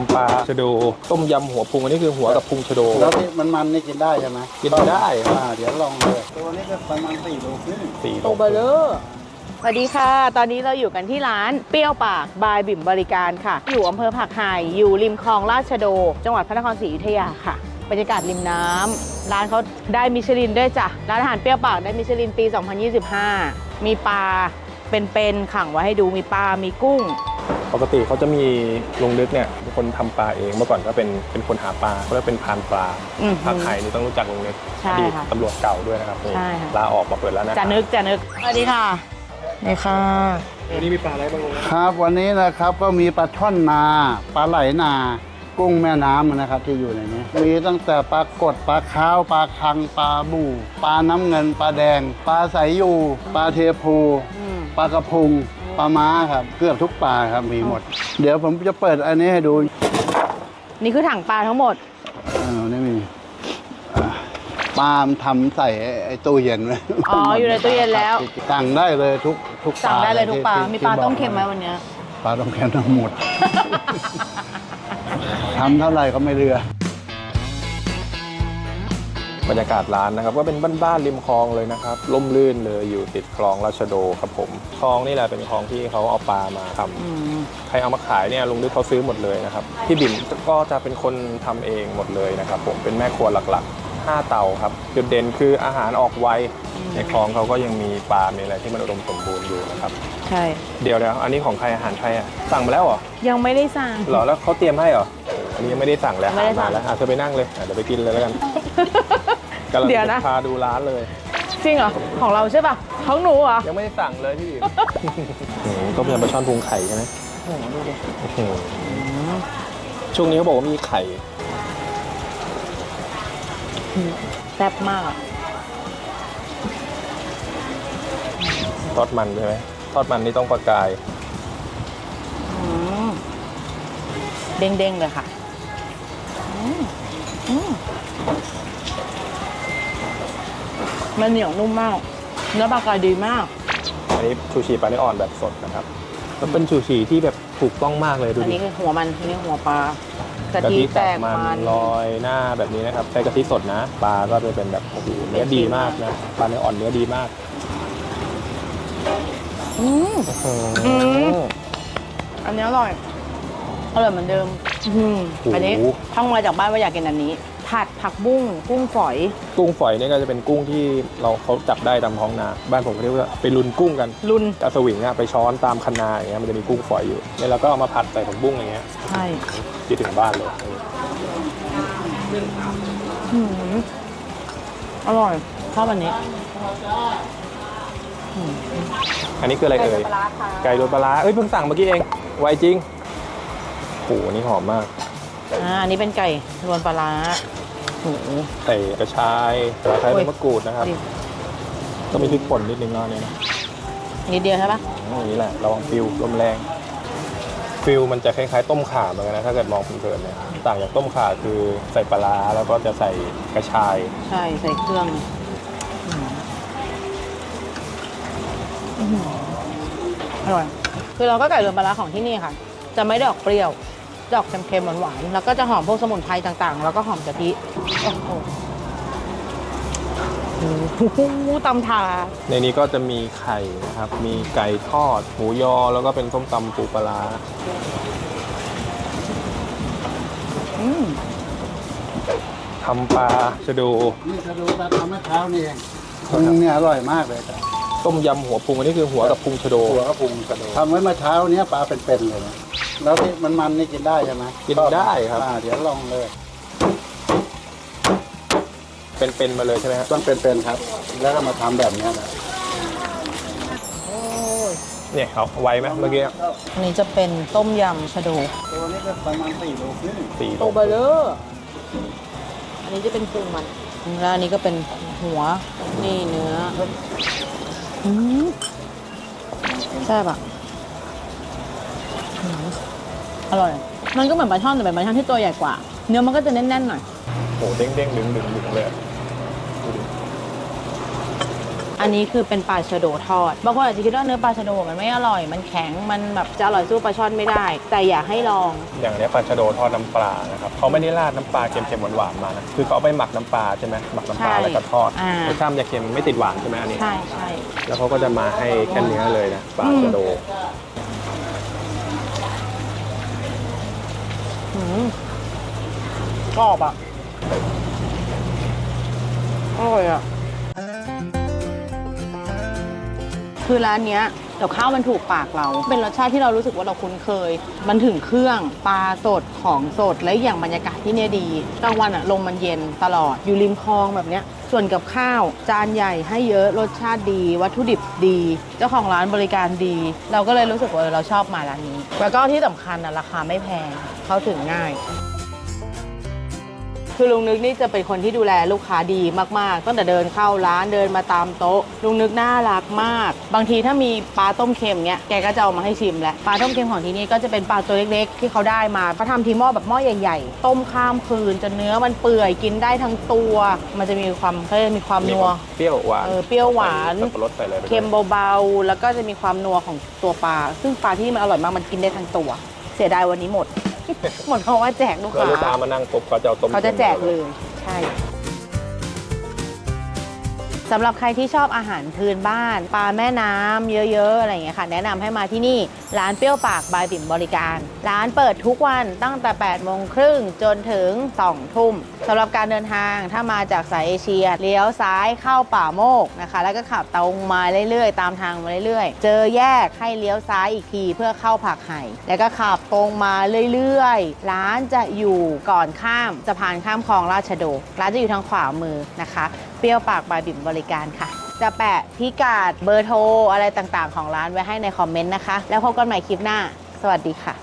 ำปลาชะโด ต้มยำหัวพุงอันนี้คือหัวกับพุงชะโด แล้วที่มันมันนี่กินได้ใช่ไหมกินได้ครับ อ่าเดี๋ยวลองเลยตัวนี้ก็ประมาณสี่โลครึ่งสี่โตเบลเลอร์สวัสดีค่ะ ตอนนี้เราอยู่กันที่ร้านเปรี้ยวปากบายบิ่มบริการค่ะ อยู่อำเภอผักไห่อยู่ริมคลองราชโด จังหวัดพระนครศรีอยุธยาค่ะ บรรยากาศริมน้ำร้านเขาได้มิชลินด้วยจ้ะ ร้านอาหารเปรี้ยวปากได้มิชลินปี 2025 มีปลาเป็นๆขังไว้ให้ดูมีปลา มีกุ้ง ปกติเขาจะมีลุงนึกเนี่ยเป็นคนทำปลาเองเมื่อก่อนก็เป็นเป็นคนหาปลาเขาเรียกเป็นพรานปลาอือหือภาคไทยนี่ต้องรู้จักลุงนึกใช่อดีตค่ะตำรวจเก่าด้วยนะครับนี่ใช่ค่ะ ลาออกมาเปิดแล้วนะจะนึกจะนึกสวัสดีค่ะนี่ค่ะ วันนี้มีปลาอะไรบ้างลุงนะครับวันนี้นะครับก็มีปลาช่อนนาปลาไหลนา กุ้งแม่น้ำนะครับที่อยู่ในนี้ มีตั้งแต่ปลากดปลาข้าวปลาคังปลาบู่ปลาน้ำเงินปลาแดง ปลาสายยูปลาเทพูอืม ปลากระพง ปลาม้าครับ เกือบทุกปลาครับมีหมด เดี๋ยวผมจะเปิดอันนี้ให้ดูนี่คือถังปลาทั้งหมดอ่านี่มีอ่าปลามนทำใส่ไอ้ไอ้ตู้เย็นไว้อ๋ออยู่ในตู้เย็นแล้ว สั่งได้เลยทุกทุกสั่งได้เลยทุกปลา ที่มีปลาที่ต้มเค็มไหมบอกวันเนี้ย ปลาต้มเค็มทั้งหมดทำเท่าไหร่ก็ไม่เรือ บรรยากาศร้านนะครับก็เป็นบ้านๆริมคลองเลยนะครับล่มลื่นเลยอยู่ติดคลองราชโดครับผมคลองนี่แหละเป็นคลองที่เขาเอาปลามาทำอืมใครเอามาขายเนี่ยลุงนึกเขาซื้อหมดเลยนะครับพี่บิ่มก็จะเป็นคนทำเองหมดเลยนะครับผมเป็นแม่ครัวหลักๆ5เตาครับจุดเด่นคืออาหารออกไวในคลองเขาก็ยังมีปลา มีอะไรที่มันอุดมสมบูรณ์อยู่นะครับ ใช่ เดี๋ยวแล้ว อันนี้ของใครอาหารใครอะ สั่งมาแล้วเหรอ ยังไม่ได้สั่งเหรอ แล้วเขาเตรียมให้เหรอ อันนี้ยังไม่ได้สั่งเลยไม่ได้หาสั่มางแล้วอะเธอไปนั่งเลยอะเดี๋ยวไปกินเลยแล้วกัน กำลังเดี๋ยวนะ จะพาดูร้านเลย จริงเหรอ ของเราใช่ป่ะ ของหนูเหรอ ยังไม่ได้สั่งเลยพี่บิ่มอืมต้มยำปลาช่อนพุงไข่ใช่ไหมโอ้โหดูดิอืมช่วงนี้เขาบอกว่ามีไข่ แซ่บมากอะทอดมันใช่ไหมทอดมันนี่ต้องประกาย อืมเด้งๆเลยค่ะอืมอืม มันเหนียวนุ่มมาก เนื้อปลากรายดีมาก อันนี้ชูชีปลาเนื้ออ่อนแบบสดนะครับมันเป็นชูชีที่แบบถูกต้องมากเลยดูอันดินี้คือหัวมันอันนี้หัวปลากะทิแตกมันลอยหน้าแบบนี้นะครับ ใช้กะทิสดนะ ปลาก็จะเป็นแบบโอ้โหเนื้อดีมากนะปลาเนื้ออ่อนเนื้อดีมากอืมอืมอืม อันนี้อร่อย อร่อยเหมือนเดิมอืมอันนี้ท่องมาจากบ้านว่าอยากกินอันนี้ ผัดผักบุ้งกุ้งฝอย กุ้งฝอยเนี่ยก็จะเป็นกุ้งที่เราเขาจับได้ตามท้องนา บ้านผมเขาเรียกว่าไปลุนกุ้งกันรุนเอาสวิงอะไปช้อนตามคันนาอย่างเงี้ยมันจะมีกุ้งฝอยอยู่เนี่ยเราก็เอามาผัดใส่ผักบุ้งอย่างเงี้ยใช่ที่ถึงบ้านเลยอืมอร่อยชอบอันนี้อันนี้คืออะไรเอ่ยไก่รสปลาร้าเอ้ยเพิ่งสั่งเมื่อกี้เองไวจริงโอ้โหนี่หอมมากอ่าอันนี้เป็นไก่รวนปลาร้า โอ้โหใส่กระชายตะไคร้โอ้ใบย มะกรูดนะครับ ดิก็มีพริกป่นนิดนึงเนาะเนี่ยนะนิดเดียวใช่ปะอืมอย่างนี้แหละระวังฟิวลมแรง ฟิวมันจะคล้ายๆ ต้มข่าเหมือนกันนะ ถ้าเกิดมองเพลินๆเนี่ยต่างจากต้มข่าคือใส่ปลาร้าแล้วก็จะใส่กระชาย ใช่ใส่เครื่องอืมอื้อหืออร่อย คือเราก็ไก่รวนปลาร้าของที่นี่ค่ะ จะไม่ได้ออกเปรี้ยว จะออกเค็มๆหวานๆแล้วก็จะหอมพวกสมุนไพรต่างๆ แล้วก็หอมกะทิโอ้โหโอ้โหตำถาในนี้ก็จะมีไข่นะครับ มีไก่ทอด หมูยอ แล้วก็เป็นส้มตำปูปลาร้าอืมทำปลาชะโดนี่จะดูปลาทำเมื่อเช้านี่เองพุงเนี่ยอร่อยมากเลยครับต้มยำหัวพุงอันนี้คือหัวกับพุงชะโดหัวกระพุงกระโดดทำไว้เมื่อเช้าเนี้ยปลาเป็นๆเลยนะ แล้วที่มันมันๆนี่กินได้ใช่ไหมกินได้ครับอ่าเดี๋ยวลองเลย เป็นๆมาเลยใช่ไหมครับต้องเป็นๆครับ แล้วก็มาทำแบบเนี้ยนะเนี่ยเขาไวไหมเมื่อกี้อันนี้จะเป็นต้มยำชะโดตัวนี้ก็ประมาณสี่โลครึ่งสี่โตเบลเลอร์อันนี้จะเป็นพุงมันแล้วอันนี้ก็เป็นหัวนี่เนื้ออืมแซ่บอะ อืมอร่อย มันก็เหมือนปลาช่อนแต่เป็นปลาช่อนที่ตัวใหญ่กว่า เนื้อมันก็จะแน่นๆหน่อย โหเด้งเด้งๆดึงดึงดึงเลยอะดูดิอันนี้คือเป็นปลาชะโดทอด บางคนอาจจะคิดว่าเนื้อปลาชะโดมันไม่อร่อย มันแข็ง มันแบบจะอร่อยสู้ปลาช่อนไม่ได้ แต่อยากให้ลอง อย่างเนี้ยปลาชะโดทอดน้ำปลานะครับเขาไม่ได้ราดน้ำปลาเค็มๆหวานๆมานะคือเขาเอาไปหมักน้ำปลาใช่ไหมหมักน้ำปลาใช่แล้วก็ทอดอ่ารรสชาติมันจะเค็มไม่ติดหวานใช่ไหมอันนี้ ใช่ใช่ แล้วเขาก็จะมาให้แค่เนื้อเลยนะปลาชะโด อืมกอบอะ อร่อยอะ คือร้านเนี้ย กับข้าวมันถูกปากเรา เป็นรสชาติที่เรารู้สึกว่าเราคุ้นเคย มันถึงเครื่องปลาสดของสดและอย่างบรรยากาศที่เนี่ยดีกลางวันอะลมมันเย็นตลอดอยู่ริมคลองแบบเนี้ยส่วนกับข้าวจานใหญ่ให้เยอะรสชาติดี วัตถุดิบดี เจ้าของร้านบริการดี เราก็เลยรู้สึกว่าเราชอบมาร้านนี้ แล้วก็ที่สำคัญนะราคาไม่แพงเข้าถึงง่าย คือลุงนึกนี่จะเป็นคนที่ดูแลลูกค้าดีมากๆ ตั้งแต่เดินเข้าร้านเดินมาตามโต๊ะ ลุงนึกน่ารักมาก บางทีถ้ามีปลาต้มเค็มเงี้ยแกก็จะเอามาให้ชิมแหละปลาต้มเค็มของที่นี่ก็จะเป็นปลาตัวเล็กๆ ที่เขาได้มาเขาทำทีหม้อแบบหม้อใหญ่ ๆ ต้มข้ามคืนจนเนื้อมันเปื่อยกินได้ทั้งตัว มันจะมีความเขาจะมีความมีนัวความเปรี้ยวหวานเออเปรี้ยวหวานสับปะรดใส่เลยไปด้วย เค็มเบาๆ แล้วก็จะมีความนัวของตัวปลา ซึ่งปลาที่นี่มันอร่อยมาก มันกินได้ทั้งตัว เสียดายวันนี้หมด หมดเพราะว่าแจกลูกแล้วลูกค้าค้ามานั่งปุ๊บเขาจะเอาต้มเขาจะแจกค็มเลย ใช่ สำหรับใครที่ชอบอาหารพื้นบ้าน ปลาแม่น้ำเยอะๆอะไรอย่างเงี้ยค่ะ แนะนำให้มาที่นี่ร้านเปรี้ยวปากบายบิ่มบริการ ร้านเปิดทุกวันตั้งแต่8โมงครึ่งจนถึง2ทุ่มสำหรับการเดินทางถ้ามาจากสายเอเชียเลี้ยวซ้ายเข้าป่าโมกนะคะ แล้วก็ขับตรงมาเรื่อยๆ ตามทางมาเรื่อยๆ เจอแยกให้เลี้ยวซ้ายอีกทีเพื่อเข้าผักไห่แล้วก็ขับตรงมาเรื่อยๆ ร้านจะอยู่ก่อนข้ามสะพานข้ามคลองราชโดร้านจะอยู่ทางขวามือนะคะ เปรี้ยวปากบายบิ่มบริริการค่ะ จะแปะพิกัดเบอร์โทรอะไรต่างๆ ของร้านไว้ให้ในคอมเมนต์นะคะ แล้วพบกันใหม่คลิปหน้า สวัสดีค่ะ